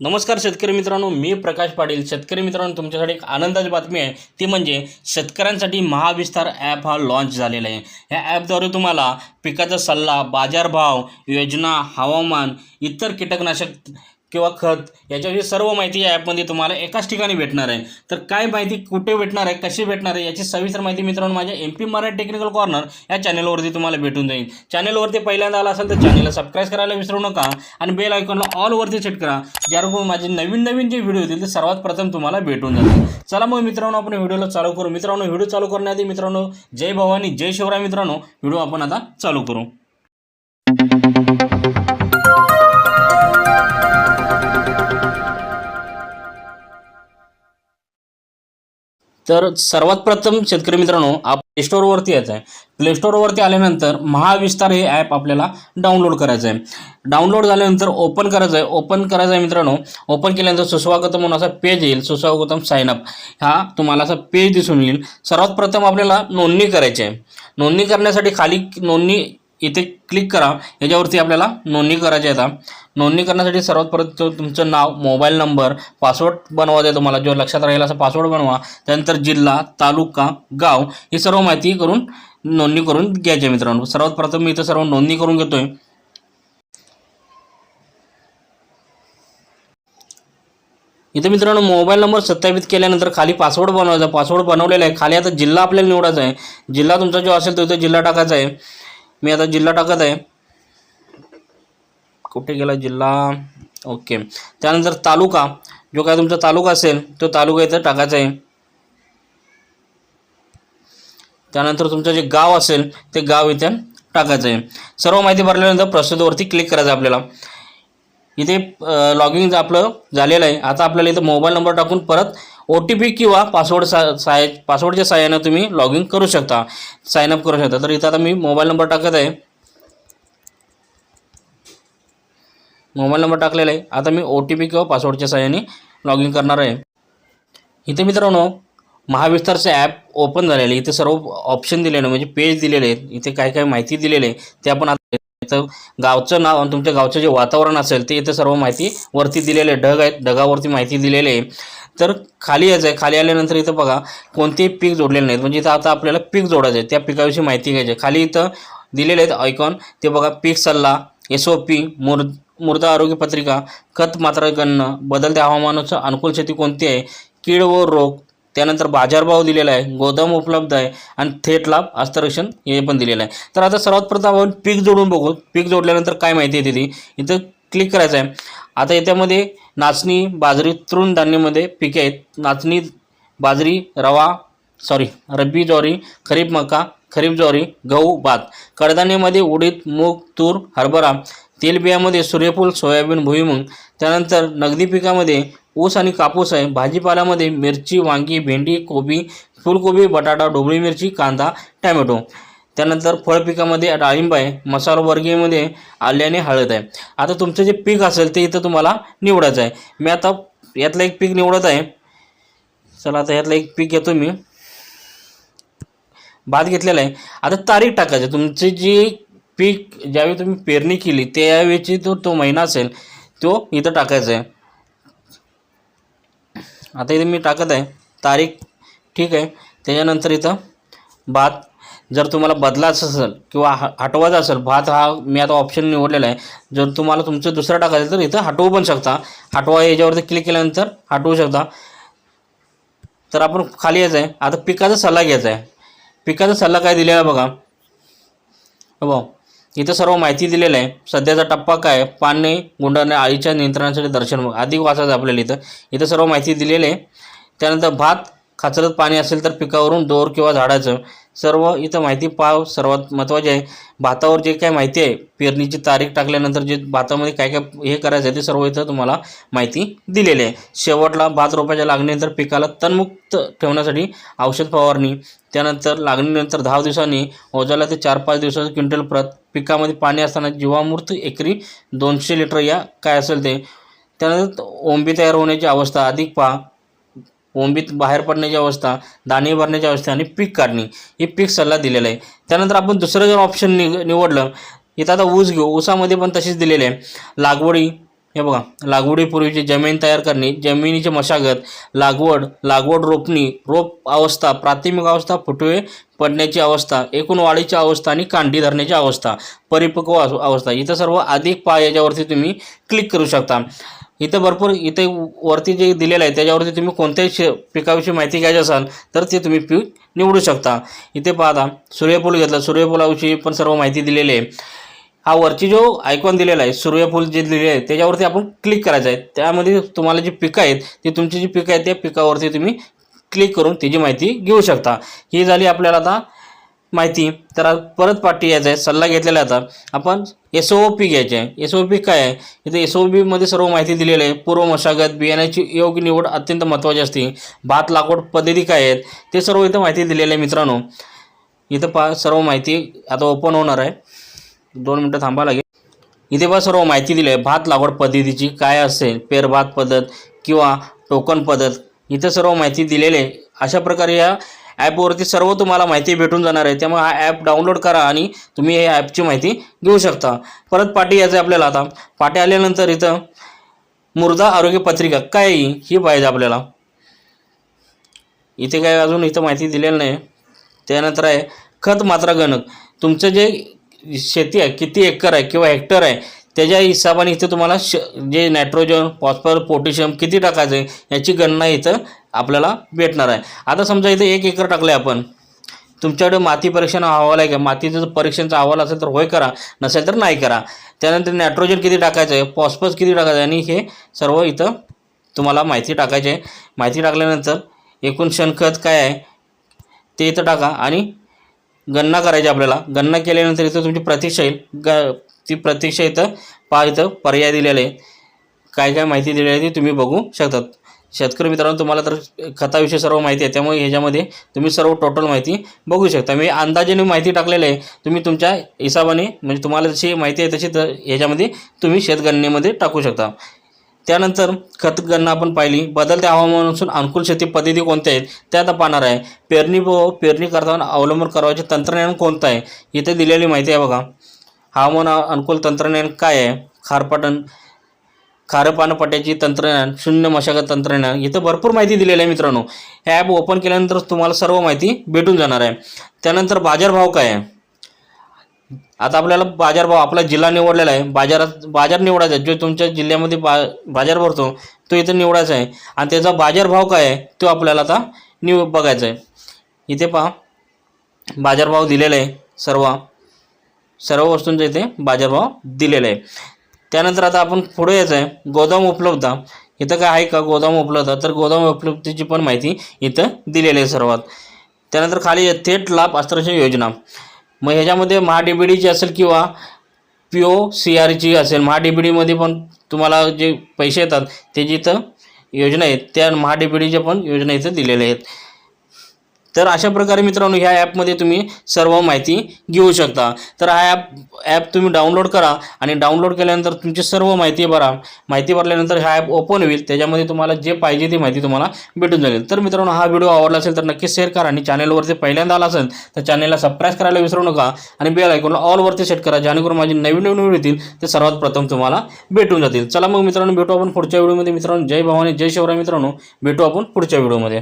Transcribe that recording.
नमस्कार शेतकरी मित्रांनो मी प्रकाश पाटील. शेतकरी मित्रांनो तुमच्यासाठी एक आनंदाची बातमी आहे. ती म्हणजे शेतकऱ्यांसाठी महाविस्तार ॲप हा लॉन्च झालेला आहे. ह्या ॲपद्वारे तुम्हाला पिकाचा सल्ला बाजारभाव योजना हवामान इतर कीटकनाशक किंवा खत याच्याविषयी सर्व माहिती या ॲपमध्ये तुम्हाला एकाच ठिकाणी भेटणार आहे. तर काय माहिती कुठे भेटणार आहे कशी भेटणार आहे याची सविस्तर माहिती मित्रांनो माझ्या M P Marathi technical corner या चॅनलवरती तुम्हाला भेटून जाईल. चॅनलवरती पहिल्यांदा आला असेल तर चॅनलला सबस्क्राईब करायला विसरू नका आणि बेल आयकॉनला ऑलवरती सेट करा. ज्याकडून माझे नवीन नवीन जे व्हिडिओ येतील ते सर्वात प्रथम तुम्हाला भेटून जातील. चला मग मित्रांनो आपण व्हिडिओला चालू करू. मित्रांनो व्हिडिओ चालू करण्याआधी मित्रांनो जय भवानी जय शिवराय मित्रांनो. व्हिडिओ आपण आता चालू करू. तर सर्वात प्रथम शेतकरी मित्रांनो आप प्ले स्टोअरवरती यायचं आहे प्ले स्टोअरवरती आल्यानंतर महाविस्तार हे ॲप आपल्याला डाउनलोड करायचं आहे डाउनलोड झाल्यानंतर ओपन करायचं आहे ओपन करायचं आहे मित्रांनो ओपन केल्यानंतर सुस्वागतम म्हणून असा पेज येईल सुस्वागतम सायनअप हा तुम्हाला असा पेज दिसून येईल. सर्वात प्रथम आपल्याला नोंदणी करायची आहे. नोंदणी करण्यासाठी खाली नोंदणी इथे क्लिक करा. याच्यावरती आपल्याला नोंदणी करायची आहे आता. नोंदणी करण्यासाठी सर्वात प्रथम तुमचं नाव मोबाईल नंबर पासवर्ड बनवायचा आहे तुम्हाला. जो लक्षात राहील असा पासवर्ड बनवा. त्यानंतर जिल्हा तालुका गाव ही सर्व माहिती करून नोंदणी करून घ्यायची आहे मित्रांनो. सर्वात प्रथम मी इथं सर्व नोंदणी करून घेतोय. इथे मित्रांनो मोबाईल नंबर सत्यापित केल्यानंतर खाली पासवर्ड बनवायचा. पासवर्ड बनवलेला आहे. खाली आता जिल्हा आपल्याला निवडायचा आहे. जिल्हा तुमचा जो असेल तो इथे जिल्हा टाकायचा आहे. मी आता जिल्हा टाकत आहे. कुठे गेला जिल्हा? ओके. त्यानंतर तालुका. जो काय तुमचा तालुका असेल तो तालुका इथं टाकायचा आहे. त्यानंतर तुमचं जे गाव असेल ते गाव इथे टाकायचं आहे. सर्व माहिती भरल्यानंतर प्रस्तुतवरती क्लिक करायचं आहे आपल्याला. इथे लॉगिंग आपलं झालेलं आहे. आता आपल्याला इथं मोबाईल नंबर टाकून परत ओ टी पी किंवा पासवर्ड सा साय पासवर्डच्या साहाय्यानं तुम्ही लॉग इन करू शकता. साइनअप करू शकता. तर इथं आता मी मोबाईल नंबर टाकत आहे. मोबाईल नंबर टाकलेला आहे. आता मी ओ टी पी किंवा पासवर्डच्या सहाय्याने लॉग इन करणार आहे. इथे मित्रांनो महाविस्तारचे ॲप ओपन झालेले. आहे. इथे सर्व ऑप्शन दिलेलं म्हणजे पेज दिलेले आहेत. इथे काय काय माहिती दिलेली आहे ते आपण आता इथं गावचं नाव आणि तुमच्या गावचं जे वातावरण असेल ते इथे सर्व माहिती वरती दिलेले आहे ढग आहेत ढगावरती माहिती दिलेली आहे. तर खाली यायचं आहे खाली आल्यानंतर इथं बघा कोणतेही पीक जोडलेले नाहीत. म्हणजे इथं आता आपल्याला पीक जोडायचं आहे त्या पिकाविषयी माहिती घ्यायची आहे खाली इथं दिलेले आहेत आयकॉन ते बघा पीक सल्ला एस ओ पी मुर मृदा आरोग्य पत्रिका खत मात्रा गणना बदलत्या हवामानाचं अनुकूल शेती कोणती आहे कीड व रोग त्यानंतर बाजारभाव दिलेला आहे गोदाम उपलब्ध आहे आणि थेट लाभ हस्तरक्षण हे पण दिलेलं आहे. तर आता सर्वात प्रथम आपण पीक जोडून बघू. पीक जोडल्यानंतर काय माहिती येते ती इथं क्लिक करायचं आहे आता याच्यामध्ये नाचणी बाजरी तृण धान्यामध्ये पिके आहेत. नाचणी बाजरी रवा सॉरी रब्बी ज्वारी खरीप मका खरीप ज्वारी गहू भात. कडधान्यामध्ये उडीद मूग तूर हरभरा तेलबियामध्ये सूर्यफूल सोयाबीन भुईमूग. त्यानंतर नगदी पिकामध्ये ऊस आणि कापूस आहे. भाजीपाल्यामध्ये मिरची वांगी भेंडी कोबी फुलकोबी बटाटा ढोबळी मिरची कांदा टॅमॅटो. त्यानंतर फळपिकामध्ये डाळिंब आहे मसालवर्गीयमध्ये आले आणि हळद आहे. आता तुमचं जे पीक असेल ते इथं तुम्हाला निवडायचं आहे. मी आता यातलं एक पीक निवडत आहे. चला आता यातलं एक पीक घेतो मी. भात घेतलेला आहे. आता तारीख टाकायची. तुमची जी पीक ज्यावेळी तुम्ही पेरणी केली त्यावेळीची तो तो महिना असेल तो इथं टाकायचा आहे. आता इथे मी टाकत आहे. तारीख ठीक आहे. त्याच्यानंतर इथं भात जर तुम्हाला बदलायचं असेल किंवा ह हटवायचा असेल भात हा मी आता ऑप्शन निवडलेला आहे. जर तुम्हाला तुमचं दुसरं टाकायचं तर इथं हटवू पण शकता. हटवा याच्यावरती क्लिक केल्यानंतर हटवू शकता. तर आपण खाली यायचं आहे. आता पिकाचा सल्ला घ्यायचा आहे. पिकाचा सल्ला काय दिलेला आहे बघा. हो इथं सर्व माहिती दिलेलं आहे. सध्याचा टप्पा काय? आहे? पाणी गुंडाने आळीच्या नियंत्रणासाठी दर्शन अधिक वाचायचं आपल्याला इथं. इथं सर्व माहिती दिलेली आहे. त्यानंतर भात खाचरत पाणी असेल तर पिकावरून दोर किंवा झाडाचं. सर्व इथं माहिती पाव सर्वात महत्त्वाचे आहे. भातावर जे काय माहिती आहे पेरणीची तारीख टाकल्यानंतर जे भातामध्ये काय काय हे करायचं आहे ते सर्व इथं तुम्हाला माहिती दिलेली आहे. शेवटला भात रोपाच्या लागणीनंतर पिकाला तणमुक्त ठेवण्यासाठी औषध फवारणी त्यानंतर लागणीनंतर दहा दिवसांनी ओझाला ते चार पाच दिवसाचं क्विंटल प्रत पिकामध्ये पाणी असताना जीवामूर्त एकरी दोनशे लिटर या काय असेल ते. त्यानंतर ओंबी तयार होण्याची अवस्था अधिक पहा ओंबीत बाहेर पडण्याची अवस्था दाणे भरण्याची अवस्था आणि पीक काढणी. हे पीक सल्ला दिलेला आहे. त्यानंतर आपण दुसरं जर ऑप्शन नि निवडलं इथं आता ऊस घेऊ. ऊसामध्ये पण तशीच दिलेली आहे. लागवडी हे बघा लागवडीपूर्वीची जमीन तयार करणे जमिनीची मशागत लागवड लागवड रोपणी रोप अवस्था प्राथमिक अवस्था फुटवे पडण्याची अवस्था एकूण वाढीची अवस्था आणि कांडी धरण्याची अवस्था परिपक्व अवस्था इथं सर्व अधिक पा याच्यावरती तुम्ही क्लिक करू शकता. इथं भरपूर इथे वरती जे दिलेलं आहे त्याच्यावरती तुम्ही कोणत्याही शे पिकाविषयी माहिती घ्यायची असाल तर ते तुम्ही पीक निवडू शकता. इथे पाहता सूर्यफूल घेतलं सूर्यफुलाविषयी पण सर्व माहिती दिलेली आहे. हा वरची जो आयकॉन दिलेला आहे सूर्यफूल जे दिलेले आहे त्याच्यावरती आपण क्लिक करायचं आहे. त्यामध्ये तुम्हाला जी पिकं आहेत ती तुमची जी पिकं आहेत त्या पिकावरती तुम्ही क्लिक करून त्याची माहिती घेऊ शकता. ही झाली आपल्याला आता माहिती. तर परत पाठी यायचं आहे सल्ला घेतलेला आता. आपण एस ओ पी घ्यायचे आहे. एस ओ पी काय आहे? इथे एस ओ पीमध्ये सर्व माहिती दिलेली आहे. पूर्व मशागत बियाण्याची योग्य निवड अत्यंत महत्त्वाची असते. भात लागवड पद्धती काय आहेत? ते सर्व इथं माहिती दिलेली आहे मित्रांनो. इथं पा सर्व माहिती आता ओपन होणार आहे. दोन मिनटं थांबा लागेल. इथे पहा सर्व माहिती दिली आहे. भात लागवड पद्धतीची काय असेल? पेरभात पद्धत किंवा टोकन पद्धत. इथं सर्व माहिती दिलेली आहे. अशा प्रकारे या ॲपवरती सर्व तुम्हाला माहिती भेटून जाणार आहे. त्यामुळे हा ॲप डाउनलोड करा आणि तुम्ही या ॲपची माहिती घेऊ शकता. परत पाठी यायचं आपल्याला आता. पाठी आल्यानंतर इथं मृदा आरोग्य पत्रिका. काय ही? ही पाहिजे आपल्याला. इथे काय अजून इथं माहिती दिलेलं नाही. त्यानंतर आहे खत मात्रा गणक. तुमचं जे शेती आहे किती एकर आहे किंवा हेक्टर आहे त्याच्या हिशोबाने इथे तुम्हाला श जे नायट्रोजन फॉस्फर पोटॅशियम किती टाकायचं आहे याची गणना इथं आपल्याला भेटणार आहे. आता समजा इथे एक एकर टाकलं आहे आपण. तुमच्याकडे माती परीक्षण अहवाल आहे का? मातीचं जर परीक्षणचा अहवाल असेल तर होय करा नसेल तर नाही करा. त्यानंतर नायट्रोजन किती टाकायचं आहे फॉस्फरस किती टाकायचं आहे आणि हे सर्व इथं तुम्हाला माहिती टाकायची आहे. माहिती टाकल्यानंतर एकूण शेणखत काय आहे? ते इथं टाका आणि गणना करायची आपल्याला. गणना केल्यानंतर इथं तुमची प्रतीक्षा येईल. ग ती प्रतीक्षा इथं पहा इथं पर्याय दिलेले आहे. काय काय माहिती दिलेली आहे ती तुम्ही बघू शकतात. शेतकरी मित्रांनो तुम्हाला तर खताविषयी सर्व माहिती आहे. त्यामुळे ह्याच्यामध्ये तुम्ही सर्व टोटल माहिती बघू शकता. मी अंदाजेने माहिती टाकलेली आहे. तुम्ही तुमच्या हिशोबाने म्हणजे तुम्हाला जशी माहिती आहे तशी तर ह्याच्यामध्ये तुम्ही शेतगणनेमध्ये टाकू शकता. त्यानंतर खतगणना आपण पाहिली. बदलत्या हवामानापासून अनुकूल शेती पद्धती कोणत्या आहेत? त्या आता पाहणार आहे. पेरणी व पेरणी करताना अवलंबन करावाचे तंत्रज्ञान कोणतं आहे? इथे दिलेली माहिती आहे बघा. हवामान अनुकूल तंत्रज्ञान काय आहे? खारपाटण खारं पानं पट्याची तंत्रज्ञान शून्य मशागत तंत्रज्ञान इथं भरपूर माहिती दिलेली आहे मित्रांनो. हे ॲप ओपन केल्यानंतर तुम्हाला सर्व माहिती भेटून जाणार आहे. त्यानंतर बाजारभाव काय आहे? आता आपल्याला बाजारभाव आपला जिल्हा निवडलेला आहे. बाजारात बाजार निवडायचा आहे. जो तुमच्या जिल्ह्यामध्ये बा बाजार भरतो तो इथं निवडायचा आहे. आणि त्याचा बाजारभाव काय आहे? तो आपल्याला आता निव बघायचा आहे. इथे पहा. बाजारभाव दिलेला आहे. सर्व सर्व वस्तूंचा इथे बाजारभाव दिलेला आहे. त्यानंतर आता आपण पुढे यायचं आहे गोदाम उपलब्ध. इथं काय आहे का गोदाम उपलब्ध? तर गोदाम उपलब्धीची पण माहिती इथं दिलेली आहे सर्वात. त्यानंतर खाली थेट लाभ अस्त्राची योजना. मग ह्याच्यामध्ये महाडीबीडीची असेल किंवा पी ओ सी आरची असेल महाडीबीडीमध्ये पण तुम्हाला जे पैसे येतात ते जिथं योजना आहेत त्या महाडीबीडीच्या पण योजना इथं दिलेल्या आहेत. तर अशा प्रकारे मित्रांनो ह्या ॲपमध्ये तुम्ही सर्व माहिती घेऊ शकता. तर हा ॲप ॲप तुम्ही डाउनलोड करा आणि डाउनलोड केल्यानंतर तुमची सर्व माहिती भरा. माहिती भरल्यानंतर हा ॲप ओपन होईल. त्याच्यामध्ये तुम्हाला जे पाहिजे ती माहिती तुम्हाला भेटून जाईल. तर मित्रांनो हा व्हिडिओ आवडला असेल तर नक्कीच शेअर करा आणि चॅनलवरती पहिल्यांदा आला असेल तर चॅनलला सबस्क्राईब करायला विसरू नका आणि बेल ऐकून ऑलवरती सेट करा. जेणेकरून माझी नवीन नवीन व्हिडिओ येतील ते सर्वात प्रथम तुम्हाला भेटून जातील. चला मग मित्रांनो भेटू आपण पुढच्या व्हिडिओमध्ये मित्रांनो जय भवानी जय शिवराय मित्रांनो. भेटू आपण पुढच्या व्हिडिओमध्ये